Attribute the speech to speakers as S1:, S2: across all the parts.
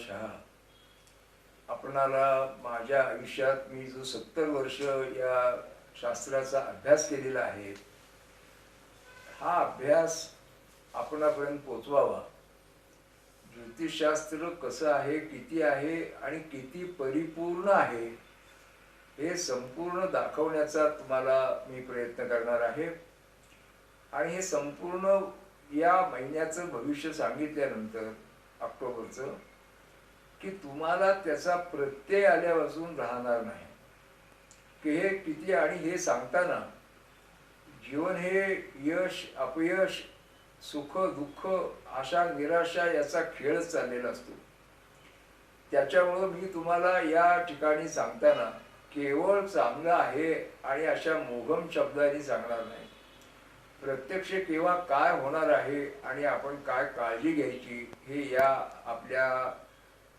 S1: शहा आपणाला माझ्या आयुष्यात मी जो सत्तर वर्ष या शास्त्राचा अभ्यास केलेला आहे हा अभ्यास आपणापर्यंत पोचवावा. ज्योतिषशास्त्र कसं आहे किती आहे आणि किती परिपूर्ण आहे हे संपूर्ण दाखवण्याचा तुम्हाला मी प्रयत्न करणार आहे. आणि हे संपूर्ण या महिन्याचं भविष्य सांगितल्यानंतर ऑक्टोबरचं की तुम्हाला त्याचा प्रत्यय आल्यापासून राहणार नाही. की हे किती आणि हे सांगताना जीवन हे यश अपयश सुख दुःख आशा निराशा याचा खेळच चाललेला असतो. त्याच्यामुळं मी तुम्हाला या ठिकाणी सांगताना केवळ चांगलं आहे आणि अशा मोघम शब्दांनी सांगणार नाही. प्रत्यक्ष केव्हा काय होणार आहे आणि आपण काय काळजी घ्यायची हे या आपल्या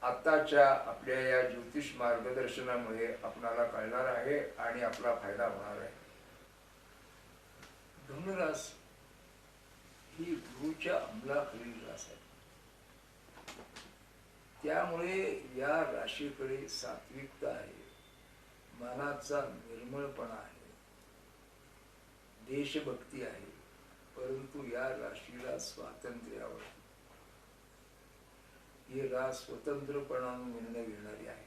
S1: आत्ताच्या आपल्या या ज्योतिष मार्गदर्शनामुळे आपणाला कळणार आहे आणि आपला फायदा होणार आहे. धनुरास ही गुरुच्या अंमलाखालील रास आहे. त्यामुळे या राशीकडे सात्विकता आहे. मनाचा निर्मळपणा आहे. देशभक्ती आहे. परंतु या राशीला स्वातंत्र्य आवडते ही रास स्वतंत्रपणाने निर्णय घेणारी आहे.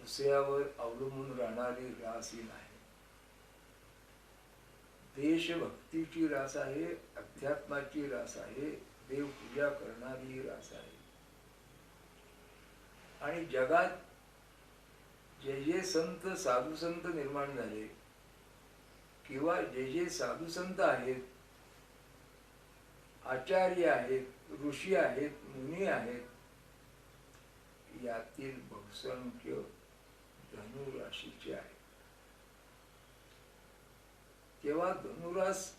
S1: दुसऱ्यावर अवलंबून राहणारी रास ही नाही. देशभक्तीची रास आहे अध्यात्माची रास आहे देवपूजा करणारी रास आहे. आणि जगात जे जे संत साधू संत निर्माण झाले किंवा जे जे साधू संत आहेत आचार्य आहेत ऋषी आहेत मुनी आहेत यातील बहुसंख्य धनुराशीचे आहेत. तेव्हा धनुरास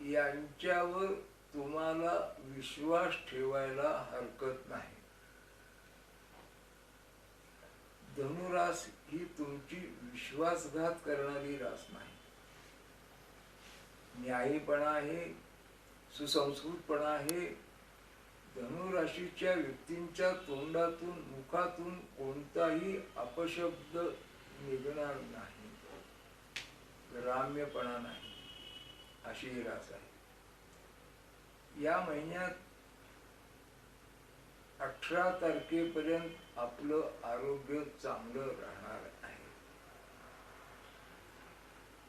S1: यांच्यावर तुम्हाला विश्वास ठेवायला हरकत नाही. धनुरास ही तुमची विश्वासघात करणारी रास नाही. न्यायीपणा हे सुसंस्कृतपणा हे धनुराशीच्या व्यक्तींच्या तोंडातून मुखातून कोणताही अपशब्द निघणार नाही. ग्राम्यपणा नाही. अशी ही रास आहे. या महिन्यात अठरा तारखेपर्यंत आपलं आरोग्य चांगलं राहणार आहे.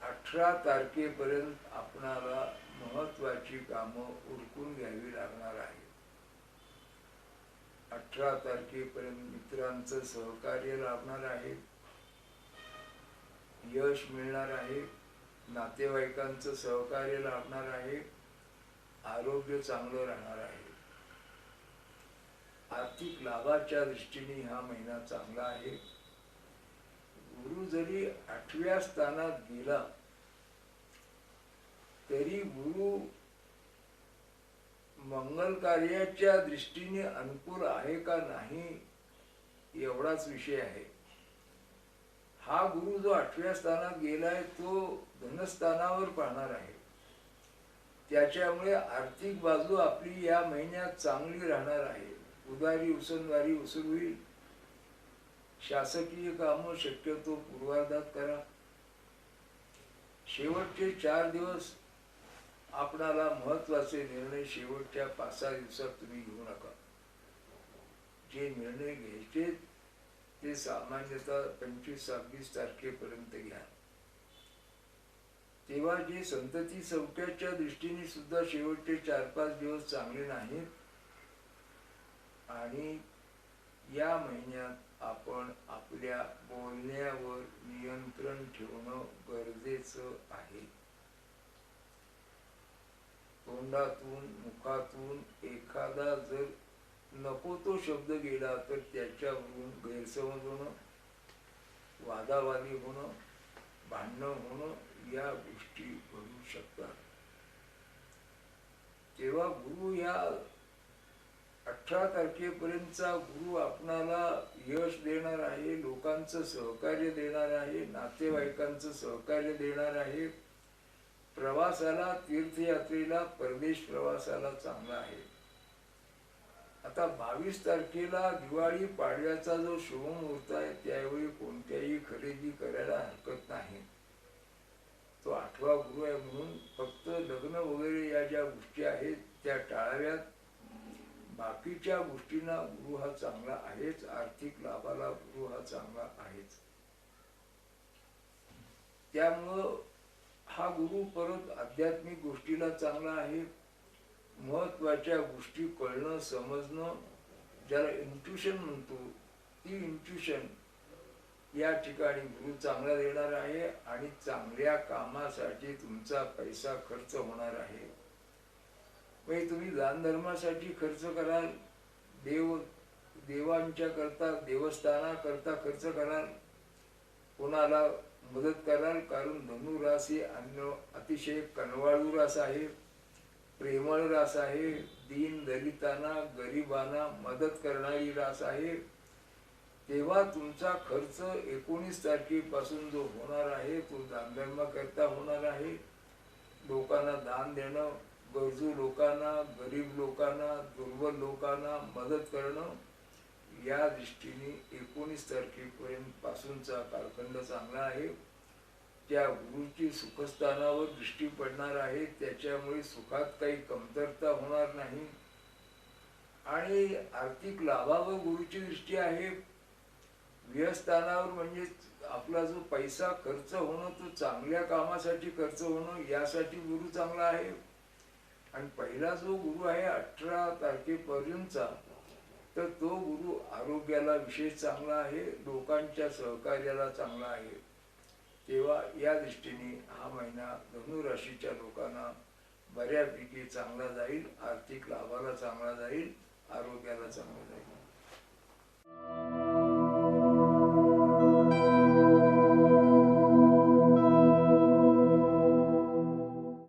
S1: अठरा तारखेपर्यंत आपणाला महत्वाची कामं उरकून घ्यावी लागणार आहेत. अठरा तारखेपर्यंत मित्रांचं सहकार्य लाभणार आहे. यश मिळणार आहे. नातेवाईकांचं सहकार्य लाभणार आहे. आरोग्य चांगलं राहणार आहे. आर्थिक लाभाच्या दृष्टीने हा महिना चांगला आहे. गुरु जरी आठव्या स्थानात गेला तरी गुरु मंगल कार्याच्या दृष्टीने अनुकूल आहे का नाही एवढाच विषय आहे. हा गुरु जो आठव्या स्थानात गेलाय तो धनस्थानावर पाहणार आहे. त्याच्यामुळे आर्थिक बाजू आपली या महिन्यात चांगली राहणार आहे. उदारी उसनवारी उसूल होईल. शासकीय कामं शक्यतो पूर्वार्धात करा. शेवटचे चार दिवस आपणाला महत्त्वाचे निर्णय शेवटच्या पाच सहा दिवसात तुम्ही घेऊ नका. जे निर्णय घ्यायचे ते सामान्यतः पंचवीस सव्वीस तारखेपर्यंत घ्या. तेव्हा जे संतती चौक्याच्या दृष्टीने सुद्धा शेवटचे चार पाच दिवस चांगले नाहीत आणि या महिन्यात आपण आपल्या बोलण्यावर नियंत्रण ठेवणं गरजेचं आहे. तोंडातून मुखातून एखादा जर नको तो शब्द गेला तर त्याच्यावरून गैरसमज होणं वादावादी होणं भांडणं होणं या गोष्टी घडू शकतात. तेव्हा गुरु या अठरा तारखेपर्यंतचा गुरु आपणाला यश देणार आहे लोकांचं सहकार्य देणार आहे नातेवाईकांचं सहकार्य देणार आहे प्रवासाला तीर्थयात्रेला परदेश प्रवासाला चांगला आहे. आता बावीस तारखेला दिवाळी पाडव्याचा जो शुभमुहूर्त आहे त्यावेळी कोणत्याही खरेदी करायला हरकत नाही. तो आठवा गुरु आहे म्हणून फक्त लग्न वगैरे या ज्या गोष्टी आहेत त्या टाळाव्यात. बाकीच्या गोष्टींना गुरु हा चांगला आहेच आर्थिक लाभाला गुरु हा चांगला आहेच. त्यामुळं हा गुरु परत आध्यात्मिक गोष्टीला चांगला आहे. महत्त्वाच्या गोष्टी कळणं समजणं ज्याला इंट्युशन म्हणतो ती इंट्युशन या ठिकाणी गुरु चांगला देणार आहे आणि चांगल्या कामासाठी तुमचा पैसा खर्च होणार आहे. म्हणजे तुम्ही दान धर्मासाठी खर्च कराल देव देवांच्या करता देवस्थानाकरता खर्च कराल कोणाला मदत कराल कारण धनुरास ही अन्न अतिशय कनवाळू रास आहे प्रेमळ रास आहे दीन दलितांना गरिबांना मदत करणारी रास आहे. तेव्हा तुमचा खर्च एकोणीस तारखेपासून जो होणार आहे तो दानधर्माकरता होणार आहे. लोकांना दान देणं गरजू लोकांना गरीब लोकांना दुर्बल लोकांना मदत करणं या दृष्टीने एकोणीस तारखेपर्यंत पासूनचा कालखंड चांगला आहे. त्या गुरुची सुखस्थानावर दृष्टी पडणार आहे. त्याच्यामुळे सुखात काही कमतरता होणार नाही. आणि आर्थिक लाभावर गुरुची दृष्टी आहे. व्ययस्थानावर म्हणजे आपला जो पैसा खर्च होणं तो चांगल्या कामासाठी खर्च होणं यासाठी गुरु चांगला आहे. आणि पहिला जो गुरु आहे अठरा तारखेपर्यंतचा तर तो गुरु आरोग्याला विशेष चांगला आहे लोकांच्या सहकार्याला चांगला आहे. तेव्हा या दृष्टीने हा महिना धनुराशीच्या लोकांना बऱ्यापैकी चांगला जाईल आर्थिक लाभाला चांगला जाईल आरोग्याला चांगला जाईल.